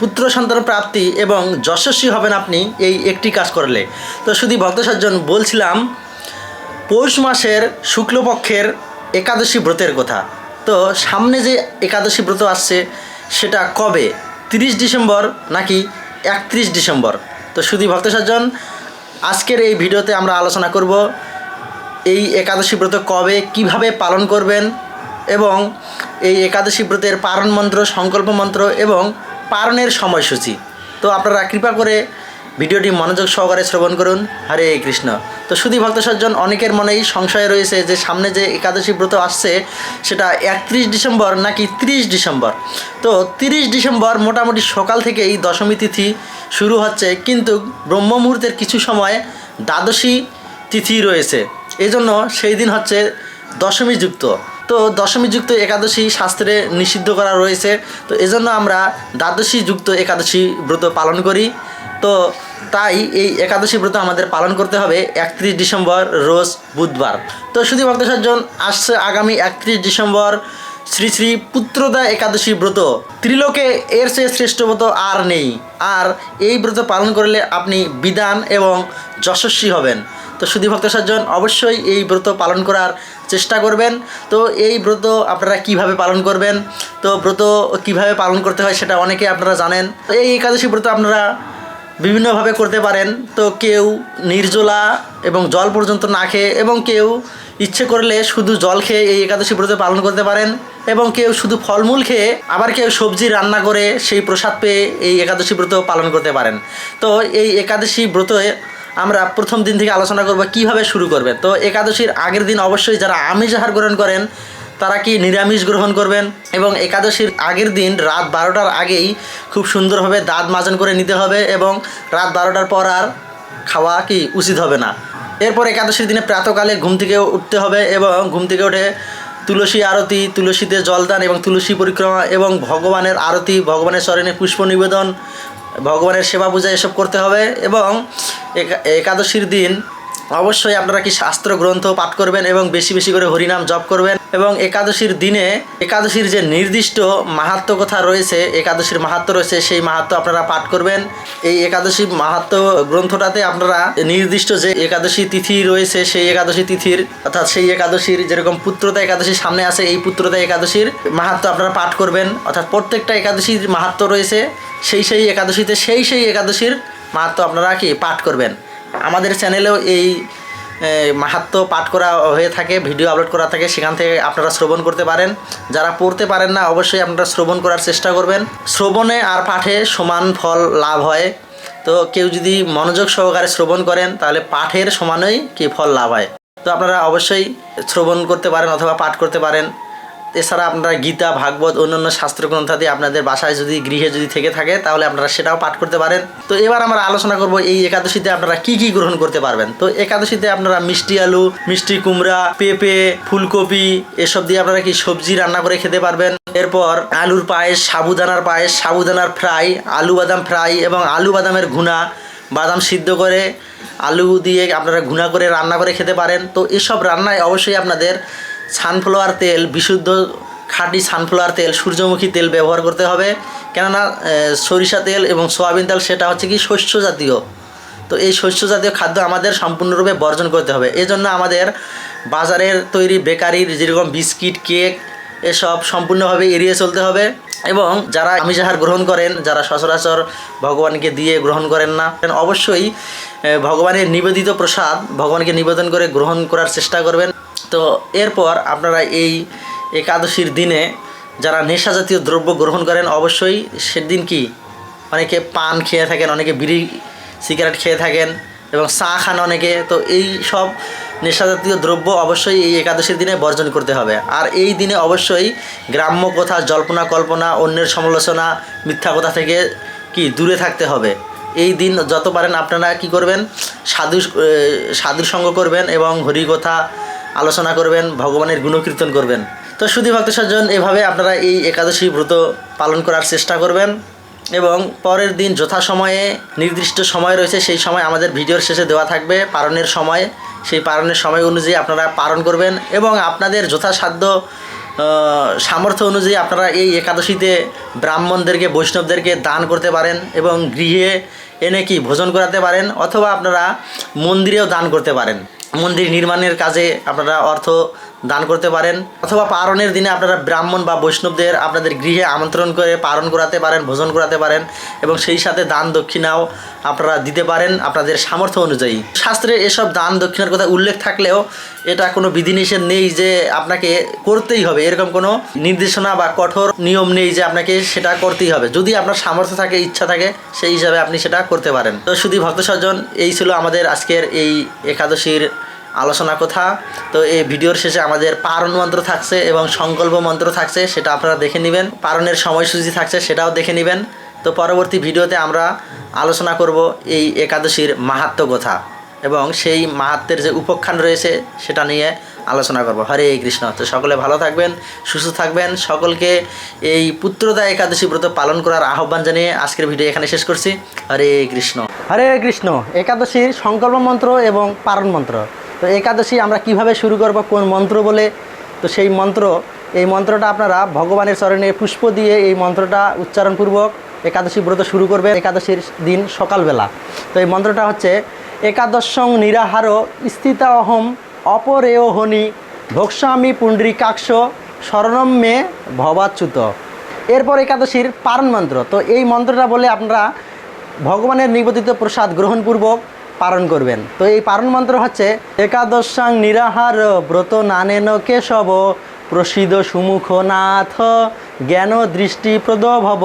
পুত্র সন্তান প্রাপ্তি এবং যশস্বী হবেন আপনি এই একটি কাজ করলে। তো শুধু ভক্ত সজ্জন, বলছিলাম, পৌষ মাসের শুক্লপক্ষের একাদশী ব্রতের কথা। তো সামনে যে একাদশী ব্রত আসছে, সেটা কবে? তিরিশ ডিসেম্বর নাকি একত্রিশ ডিসেম্বর? তো শুধু ভক্ত সজ্জন, আজকের এই ভিডিওতে আমরা আলোচনা করব এই একাদশী ব্রত কবে, কীভাবে পালন করবেন এবং এই একাদশী ব্রতের পারণ মন্ত্র, সংকল্প মন্ত্র এবং পারণের সময়সূচি। তো আপনারা কৃপা করে ভিডিওটি মনোযোগ সহকারে শ্রবণ করুন। হরে কৃষ্ণ। তো শুধু ভক্ত সজ্জন, অনেকের মনেই সংশয় রয়েছে যে সামনে যে একাদশী ব্রত আসছে, সেটা একত্রিশ ডিসেম্বর নাকি তিরিশ ডিসেম্বর? তো তিরিশ ডিসেম্বর মোটামুটি সকাল থেকেই দশমী তিথি শুরু হচ্ছে, কিন্তু ব্রহ্ম মুহূর্তের কিছু সময় দ্বাদশী তিথি রয়েছে। এই জন্য সেই দিন হচ্ছে দশমী যুক্ত। তো দশমী যুক্ত একাদশী শাস্ত্রে নিষিদ্ধ করা রয়েছে। তো এজন্য আমরা দ্বাদশী যুক্ত একাদশী ব্রত পালন করি। তো তাই এই একাদশী ব্রত আমাদের পালন করতে হবে একত্রিশ ডিসেম্বর, রোজ বুধবার। তো শুধু ভক্ত সজ্জন, আসছে আগামী একত্রিশ ডিসেম্বর শ্রী শ্রী পুত্রদা একাদশী ব্রত। ত্রিলোকে এর চেয়ে শ্রেষ্ঠ ব্রত আর নেই। আর এই ব্রত পালন করলে আপনি বিধান এবং যশস্বী হবেন। তো শুধু ভক্ত সজ্জন অবশ্যই এই ব্রত পালন করার চেষ্টা করবেন। তো এই ব্রত আপনারা কীভাবে পালন করবেন? তো ব্রত কীভাবে পালন করতে হয় সেটা অনেকে আপনারা জানেন। এই একাদশী ব্রত আপনারা বিভিন্নভাবে করতে পারেন। তো কেউ নির্জলা এবং জল পর্যন্ত না খেয়ে এবং কেউ ইচ্ছে করলে শুধু জল খেয়ে এই একাদশী ব্রত পালন করতে পারেন এবং কেউ শুধু ফলমূল খেয়ে আবার কেউ সবজি রান্না করে সেই প্রসাদ পেয়ে এই একাদশী ব্রত পালন করতে পারেন। তো এই একাদশী ব্রতে আমরা প্রথম দিন থেকে আলোচনা করব কীভাবে শুরু করবে। তো একাদশীর আগের দিন অবশ্যই যারা আমিষ আহার গ্রহণ করেন, তারা কি নিরামিষ গ্রহণ করবেন? এবং একাদশীর আগের দিন রাত বারোটার আগেই খুব সুন্দরভাবে দাঁত মাজন করে নিতে হবে এবং রাত বারোটার পর আর খাওয়া কি উচিত হবে না। এরপর একাদশীর দিনে প্রাতকালে ঘুম থেকে উঠতে হবে এবং ঘুম থেকে উঠে তুলসী আরতি, তুলসীতে জলদান এবং তুলসী পরিক্রমা এবং ভগবানের আরতি, ভগবানের চরণে পুষ্প নিবেদন ভগবানের সেবা পূজা এসব করতে হবে এবং একা- একাদশীর দিন অবশ্যই আপনারা কি শাস্ত্র গ্রন্থ পাঠ করবেন এবং বেশি বেশি করে হরিনাম জপ করবেন? এবং একাদশীর দিনে একাদশীর যে নির্দিষ্ট মাহাত্ম কথা রয়েছে, একাদশীর মাহাত্ম রয়েছে, সেই মাহাত্ম আপনারা পাঠ করবেন। এই একাদশী মাহাত্ম গ্রন্থটাতে আপনারা নির্দিষ্ট যে একাদশী তিথি রয়েছে, সেই একাদশী তিথির, অর্থাৎ সেই একাদশীর যেরকম পুত্রতা একাদশীর সামনে আছে, এই পুত্রতা একাদশীর মাহাত্ম আপনারা পাঠ করবেন। অর্থাৎ প্রত্যেকটা একাদশীর মাহাত্ম রয়েছে, সেই সেই একাদশীতে সেই সেই একাদশীর মাহাত্ম আপনারা কি পাঠ করবেন? আমাদের চ্যানেলেও এই মাহাত্ম পাঠ করা হয়ে থাকে, ভিডিও আপলোড করা থাকে, সেখান থেকে আপনারা শ্রবণ করতে পারেন। যারা পড়তে পারেন না, অবশ্যই আপনারা শ্রবণ করার চেষ্টা করবেন। শ্রবণে আর পাঠে সমান ফল লাভ হয়। তো কেউ যদি মনোযোগ সহকারে শ্রবণ করেন, তাহলে পাঠের সমানই কি ফল লাভ হয়। তো আপনারা অবশ্যই শ্রবণ করতে পারেন অথবা পাঠ করতে পারেন। এছাড়া আপনারা গীতা, ভাগবত, অন্যান্য শাস্ত্র গ্রন্থাদি আপনাদের বাসায় যদি, গৃহে যদি থেকে থাকে, তাহলে আপনারা সেটাও পাঠ করতে পারেন। তো এবার আমরা আলোচনা করব এই একাদশীতে আপনারা কি কি গ্রহণ করতে পারবেন? তো একাদশীতে আপনারা মিষ্টি আলু, মিষ্টি কুমড়া, পেঁপে, ফুলকপি, এসব দিয়ে আপনারা কি সবজি রান্না করে খেতে পারবেন। এরপর আলুর পায়েস, সাবুদানার পায়েস, সাবুদানার ফ্রাই, আলু বাদাম ফ্রাই এবং আলু বাদামের ঘুনা, বাদাম সিদ্ধ করে আলু দিয়ে আপনারা ঘুনা করে রান্না করে খেতে পারেন। তো এসব রান্নায় অবশ্যই আপনাদের সানফ্লাওয়ার তেল, বিশুদ্ধ খাঁটি সানফ্লাওয়ার তেল, সূর্যমুখী তেল ব্যবহার করতে হবে। কেননা সরিষা তেল এবং সোয়াবিন তেল, সেটা হচ্ছে কি শস্য জাতীয়। তো এই শস্য জাতীয় খাদ্য আমাদের সম্পূর্ণরূপে বর্জন করতে হবে। এজন্য আমাদের বাজারের তৈরি বেকারির যেরকম বিস্কিট, কেক, এসব সম্পূর্ণভাবে এড়িয়ে চলতে হবে। এবং যারা আমি যাহার গ্রহণ করেন, যারা সচরাচর ভগবানকে দিয়ে গ্রহণ করেন না অবশ্যই ভগবানের নিবেদিত প্রসাদ ভগবানকে নিবেদন করে গ্রহণ করার চেষ্টা করবেন। তো এরপর আপনারা এই একাদশীর দিনে যারা নেশা জাতীয় দ্রব্য গ্রহণ করেন, অবশ্যই সেদিন কি? অনেকে পান খেয়ে থাকেন, অনেকে বিড়ি, সিগারেট খেয়ে থাকেন এবং চা খান অনেকে। তো এই সব নেশাজাতীয় দ্রব্য অবশ্যই এই একাদশীর দিনে বর্জন করতে হবে। আর এই দিনে অবশ্যই গ্রাম্য কথা, জল্পনা কল্পনা, অন্যের সমালোচনা, মিথ্যা কথা থেকে কি দূরে থাকতে হবে। এই দিন যত পারেন আপনারা কি করবেন? সাধু সাধুর সঙ্গ করবেন এবং হরিকথা আলোচনা করবেন, ভগবানের গুণকীর্তন করবেন। তো শুধু ভক্ত সজ্জন এভাবে আপনারা এই একাদশী ব্রত পালন করার চেষ্টা করবেন। এবং পরের দিন যথাসময়ে নির্দিষ্ট সময় রয়েছে, সেই সময় আমাদের ভিডিওর শেষে দেওয়া থাকবে পালনের সময়। সেই পালনের সময় অনুযায়ী আপনারা পালন করবেন এবং আপনাদের যথাসাধ্য সামর্থ্য অনুযায়ী আপনারা এই একাদশীতে ব্রাহ্মণদেরকে, বৈষ্ণবদেরকে দান করতে পারেন এবং গৃহে এনে কি ভোজন করাতে পারেন অথবা আপনারা মন্দিরেও দান করতে পারেন। মন্দির নির্মাণের কাজে আপনারা অর্থ দান করতে পারেন, অথবা পারণের দিনে আপনারা ব্রাহ্মণ বা বৈষ্ণবদের আপনাদের গৃহে আমন্ত্রণ করে পালন করাতে পারেন, ভোজন করাতে পারেন, এবং সেই সাথে দান দক্ষিণাও আপনারা দিতে পারেন আপনাদের সামর্থ্য অনুযায়ী। শাস্ত্রে এসব দান দক্ষিণার কথা উল্লেখ থাকলেও এটা কোনো বিধিনিষেধ নেই যে আপনাকে করতেই হবে। এরকম কোনো নির্দেশনা বা কঠোর নিয়ম নেই যে আপনাকে সেটা করতেই হবে। যদি আপনার সামর্থ্য থাকে, ইচ্ছা থাকে, সেই হিসাবে আপনি সেটা করতে পারেন। তো শুধু ভক্ত সজ্জন এই ছিল আমাদের আজকের এই একাদশীর আলোচনা কথা। তো এই ভিডিওর শেষে আমাদের পারণ মন্ত্র থাকছে এবং সংকল্প মন্ত্র থাকছে, সেটা আপনারা দেখে নেবেন। পারণের সময়সূচি থাকছে, সেটাও দেখে নেবেন। তো পরবর্তী ভিডিওতে আমরা আলোচনা করব এই একাদশীর মাহাত্ম কথা এবং সেই মাহাত্মের যে উপখ্যান রয়েছে, সেটা নিয়ে আলোচনা করব। হরে কৃষ্ণ। তো সকলে ভালো থাকবেন, সুস্থ থাকবেন। সকলকে এই পুত্রদা একাদশী ব্রত পালন করার আহ্বান জানিয়ে আজকের ভিডিও এখানে শেষ করছি। হরে কৃষ্ণ। হরে কৃষ্ণ। একাদশীর সংকল্প মন্ত্র এবং পারণ মন্ত্র। তো একাদশী আমরা কীভাবে শুরু করব, কোন মন্ত্র বলে? তো সেই মন্ত্র, এই মন্ত্রটা আপনারা ভগবানের চরণে পুষ্প দিয়ে এই মন্ত্রটা উচ্চারণপূর্বক একাদশী ব্রত শুরু করবে একাদশীর দিন সকালবেলা। তো এই মন্ত্রটা হচ্ছে, একাদশং নিরাহার স্থিতা অহম অপরেয় হনি ভোক্সামি পুণ্ডরিকাক্ষ শরণম মে ভবাচ্যুত। এরপর একাদশীর পারণ মন্ত্র। তো এই মন্ত্রটা বলে আপনারা ভগবানের নিবেদিত প্রসাদ গ্রহণপূর্বক পালন করবেন। তো এই পালন মন্ত্র হচ্ছে, একাদশাং নিরাহার ব্রত নানেন কেশব, প্রসিদ্ধ সুমুখ নাথ জ্ঞান দৃষ্টি প্রদ ভব